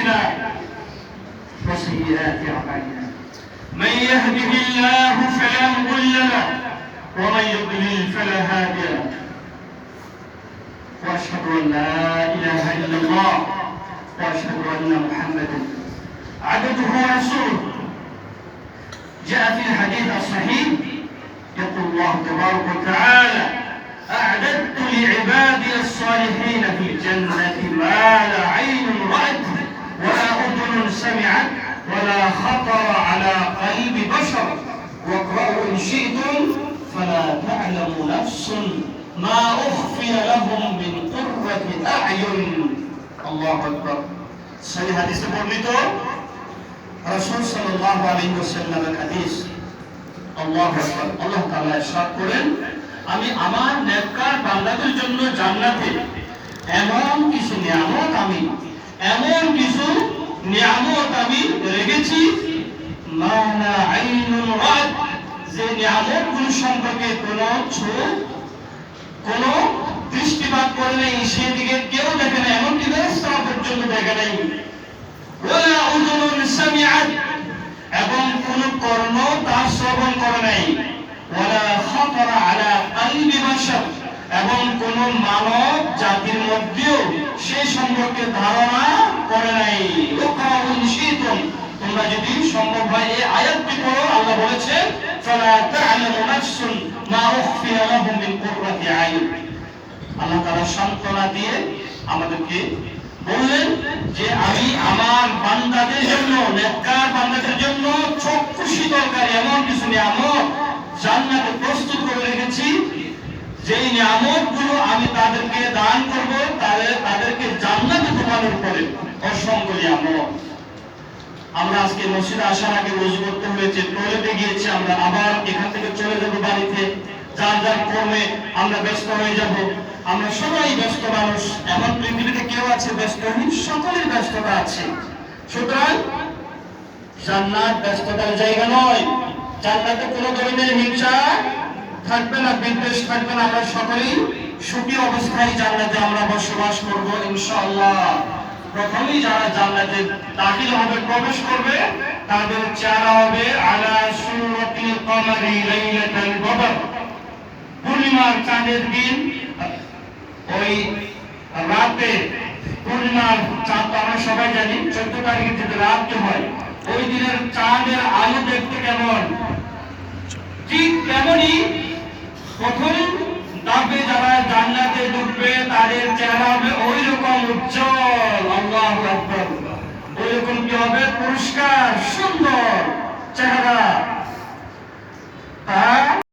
أنفسنا وسيئات أعمالنا. من يهده الله فلا مضل له ومن يضلل فلا هادي له. وأشهد أن لا إله إلا الله وأشهد أن محمدا عبده ورسوله. جاء في الحديث الصحيح يقول الله تبارك وتعالى أعددت لعبادي الصالحين في الجنة ما ولا خطر على قلب بشر واقرأوا إن شئتم فلا تعلم نفس ما أخفي لهم من قرة أعين الله أكبر সহি হাদিসে বর্ণিত রাসূল সাল্লাল্লাহু আলাইহি ওয়াসাল্লামের হাদিস আল্লাহু আকবার আল্লাহ তাআলা ইরশাদ করেন আমি আমার নেককার বান্দাদের জন্য জান্নাতে এমন কিছু নিয়ামত আমি এমন কিছু নিয়ামত আমি রেখেছি। যে নিয়ামতগুলো সম্পর্কে কোনো চোখ দৃষ্টিপাত করে নাই সেদিকে কেউ দেখে নাই এমনকি ব্যবস্থা পর্যন্ত দেখে নাই এবং কোন কর্ণ তার শ্রবণ করে নাই। এবং কোন মানব জাতির মধ্যেও সে সম্পর্কে ধারণা করে নাই তোমরা যদি সম্ভব হয় এই আয়াতটি পড়ো আল্লাহ যে, আমি আমার বান্দাদের জন্য জন্য এমন কিছু প্রস্তুত করে রেখেছি। যেই নিয়ামতগুলো আমি তাদেরকে দান করব তাদের তাদেরকে জান্নাতে ঢোকানোর আমরা আজকে মসজিদে আসার আগে রোজ করতে হয়েছে, টয়লেটে গিয়েছি আমরা, আবার এখান থেকে চলে বাড়িতে। যার যার কর্মে আমরা ব্যস্ত হয়ে যাব। আমরা সবাই ব্যস্ত মানুষ, এমন পৃথিবীতে কেউ আছে সকলের ব্যস্ততা আছে। সুতরাং জান্নাত ব্যস্ততার জায়গা নয়। জান্নাতে কোনো ধরনের হিংসা থাকবে না, বিদ্বেষ থাকবে না। আমরা সকলেই সুখী অবস্থায় জান্নাতে আমরা বসবাস করব, ইনশাআল্লাহ। প্রথমেই যারা জান্নাতে দাখিল হবে, প্রবেশ করবে, তাদের চেহারা হবে, আলা সুরতিল কমারি লাইলাতাল বদর পূর্ণিমার চাঁদের দিন, ওই রাতে পূর্ণিমার চাঁদ তো আমরা সবাই জানি, চোদ্দ তারিখে যদি রাত হয়, ওই দিনের চাঁদের আলো দেখতে কেমন? ঠিক তেমনি প্রথম ধাপে যারা জান্নাতে ঢুকবে তাদের চেহারা হবে ওই রকম উজ্জ্বল আল্লাহ পরিষ্কার সুন্দর। চেহারা